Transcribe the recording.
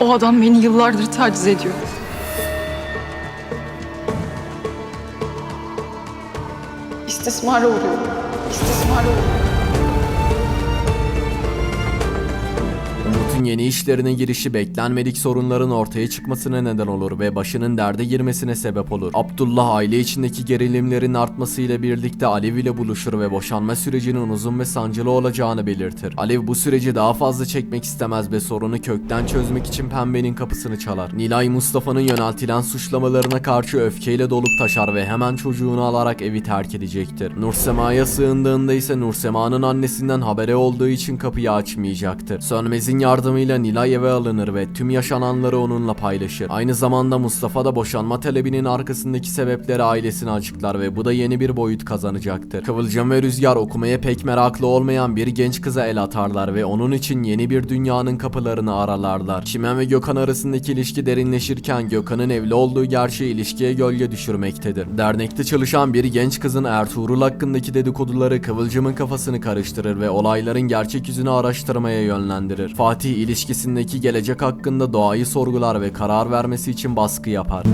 O adam beni yıllardır taciz ediyor. İstismara uğruyorum. İstismara uğruyorum. Umut'un yeni işlerine girişi beklenmedik sorunların ortaya çıkmasına neden olur ve başının derde girmesine sebep olur. Abdullah aile içindeki gerilimlerin artmasıyla birlikte Alev ile buluşur ve boşanma sürecinin uzun ve sancılı olacağını belirtir. Alev bu süreci daha fazla çekmek istemez ve sorunu kökten çözmek için Pembe'nin kapısını çalar. Nilay Mustafa'nın yöneltilen suçlamalarına karşı öfkeyle dolup taşar ve hemen çocuğunu alarak evi terk edecektir. Nursema'ya sığındığında ise Nursema'nın annesinden habere olduğu için kapıyı açmayacaktır. Sönmez'in yardımıyla Nilay eve alınır ve tüm yaşananları onunla paylaşır. Aynı zamanda Mustafa da boşanma talebinin arkasındaki sebepleri ailesine açıklar ve bu da yeni bir boyut kazanacaktır. Kıvılcım ve Rüzgar okumaya pek meraklı olmayan bir genç kıza el atarlar ve onun için yeni bir dünyanın kapılarını aralarlar. Çimen ve Gökhan arasındaki ilişki derinleşirken Gökhan'ın evli olduğu gerçeği ilişkiye gölge düşürmektedir. Dernekte çalışan bir genç kızın Ertuğrul hakkındaki dedikoduları Kıvılcım'ın kafasını karıştırır ve olayların gerçek yüzünü araştırmaya yönlendirir. Fatih ilişkisindeki gelecek hakkında doğayı sorgular ve karar vermesi için baskı yapar.